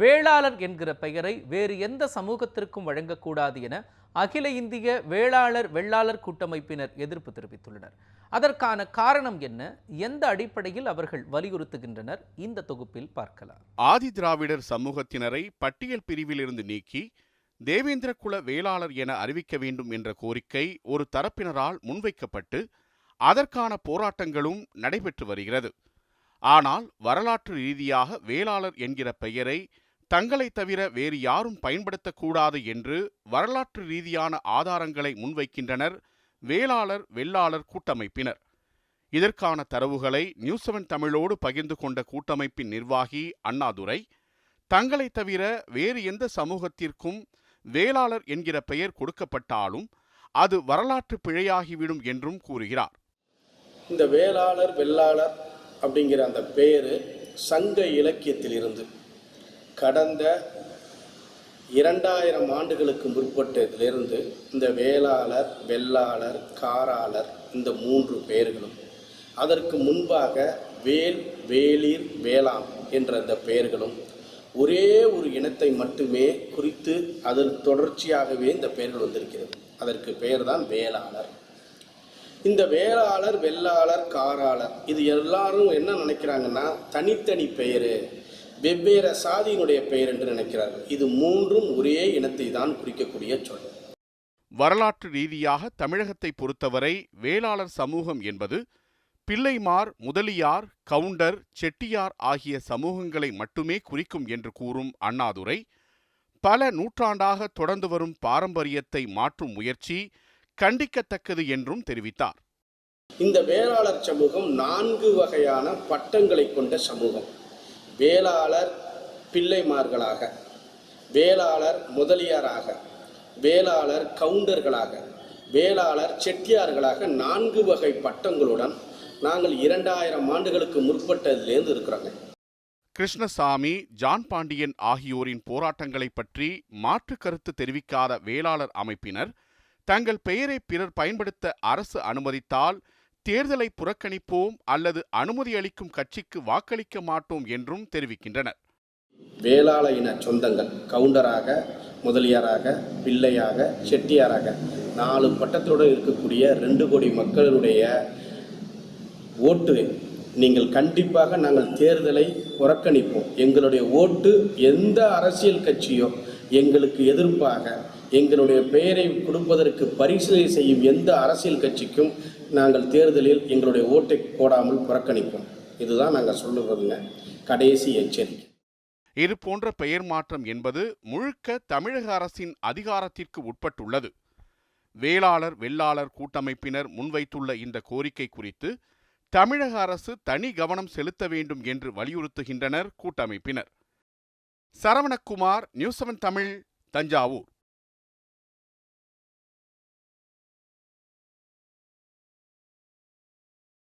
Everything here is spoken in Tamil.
வேளாளர் என்கிற பெயரை வேறு எந்த சமூகத்திற்கும் வழங்கக்கூடாது என அகில இந்திய வேளாளர் வெள்ளாளர் கூட்டமைப்பினர் எதிர்ப்பு தெரிவித்துள்ளனர். அதற்கான காரணம் என்ன? எந்த அடிப்படையில் அவர்கள் வலியுறுத்துகின்றனர்? இந்த தொகுப்பில் பார்க்கலாம். ஆதி திராவிடர் சமூகத்தினரை பட்டியல் பிரிவிலிருந்து நீக்கி தேவேந்திரகுல வேளாளர் என அறிவிக்க வேண்டும் என்ற கோரிக்கை ஒரு தரப்பினரால் முன்வைக்கப்பட்டு அதற்கான போராட்டங்களும் நடைபெற்று வருகிறது. ஆனால் வரலாற்று ரீதியாக வேளாளர் என்கிற பெயரை தங்களை தவிர வேறு யாரும் பயன்படுத்தக்கூடாது என்று வரலாற்று ரீதியான ஆதாரங்களை முன்வைக்கின்றனர் வேளாளர் வெள்ளாளர் கூட்டமைப்பினர். இதற்கான தரவுகளை நியூஸ் செவன் தமிழோடு பகிர்ந்து கொண்ட கூட்டமைப்பின் நிர்வாகி அண்ணாதுரை தங்களை தவிர வேறு எந்த சமூகத்திற்கும் வேளாளர் என்கிற பெயர் கொடுக்கப்பட்டாலும் அது வரலாற்று பிழையாகிவிடும் என்றும் கூறுகிறார். இந்த வேளாளர் வெள்ளாளர் அப்படிங்கிற அந்த பெயரு சங்க இலக்கியத்திலிருந்து கடந்த இரண்டாயிரம் ஆண்டுகளுக்கு முற்பட்டதிலிருந்து இந்த வேளாளர் வெள்ளாளர் காராளர் இந்த மூன்று பெயர்களும் அதற்கு முன்பாக வேல் வேளிர் வேளாண் என்ற இந்த பெயர்களும் ஒரே ஒரு இனத்தை மட்டுமே குறித்து அதன் தொடர்ச்சியாகவே இந்த பெயர்கள் வந்திருக்கிறது. அதற்கு பெயர் தான் வேளாளர். இந்த வேளாளர் வெள்ளாளர் காராளர் இது எல்லாரும் என்ன நினைக்கிறாங்கன்னா தனித்தனி பெயர். வெவ்வேறு சாதியினுடைய பெயர் என்று நினைக்கிறார்கள். இது மூன்றும் ஒரே இனத்தை தான் குறிக்கக்கூடிய சொல். வரலாற்று ரீதியாக தமிழகத்தை பொறுத்தவரை வேளாளர் சமூகம் என்பது பிள்ளைமார் முதலியார் கவுண்டர் செட்டியார் ஆகிய சமூகங்களை மட்டுமே குறிக்கும் என்று கூறும் அண்ணாதுரை. பல நூற்றாண்டாக தொடர்ந்து வரும் பாரம்பரியத்தை மாற்றும் முயற்சி கண்டிக்கத்தக்கது என்றும் தெரிவித்தார். இந்த வேளாளர் சமூகம் நான்கு வகையான பட்டங்களை கொண்ட சமூகம். வேளாளர் பிள்ளைமார்களாக வேளாளர் முதலியாராக வேளாளர் கவுண்டர்களாக வேளாளர் செட்டியார்களாக நான்கு வகை பட்டங்களுடன் நாங்கள் இரண்டாயிரம் ஆண்டுகளுக்கு முற்பட்டதிலேருந்து இருக்கிறோங்க. கிருஷ்ணசாமி ஜான் பாண்டியன் ஆகியோரின் போராட்டங்களை பற்றி மாற்று கருத்து தெரிவிக்காத வேளாளர் அமைப்பினர் தங்கள் பெயரை பிறர் பயன்படுத்த அரசு அனுமதித்தால் தேர்தலை புறக்கணிப்போம் அல்லது அனுமதி அளிக்கும் கட்சிக்கு வாக்களிக்க மாட்டோம் என்றும் தெரிவிக்கின்றனர். வேளாள இன சொந்தங்கள் கவுண்டராக முதலியாராக பிள்ளையாக செட்டியாராக நாலு பட்டத்தோடு இருக்கக்கூடிய ரெண்டு கோடி மக்களுடைய ஓட்டு நீங்கள் கண்டிப்பாக நாங்கள் தேர்தலை புறக்கணிப்போம். எங்களுடைய ஓட்டு எந்த அரசியல் கட்சியோ எங்களுக்கு எதிர்ப்பாக எங்களுடைய பெயரை கொடுப்பதற்கு பரிசீலனை செய்யும் எந்த அரசியல் கட்சிக்கும் நாங்கள் தேர்தலில் எங்களுடைய ஓட்டை போடாமல் புறக்கணிப்போம். இதுதான் நாங்கள் சொல்லுறதுங்க கடைசி எச்சரிக்கை. இது போன்ற பெயர் மாற்றம் என்பது முழுக்க தமிழக அரசின் அதிகாரத்திற்கு உட்பட்டுள்ளது. வேளாளர் வெள்ளாளர் கூட்டமைப்பினர் முன்வைத்துள்ள இந்த கோரிக்கை குறித்து தமிழக அரசு தனி கவனம் செலுத்த வேண்டும் என்று வலியுறுத்துகின்றனர் கூட்டமைப்பினர். Saravanakumar news seven Tamil Thanjavur.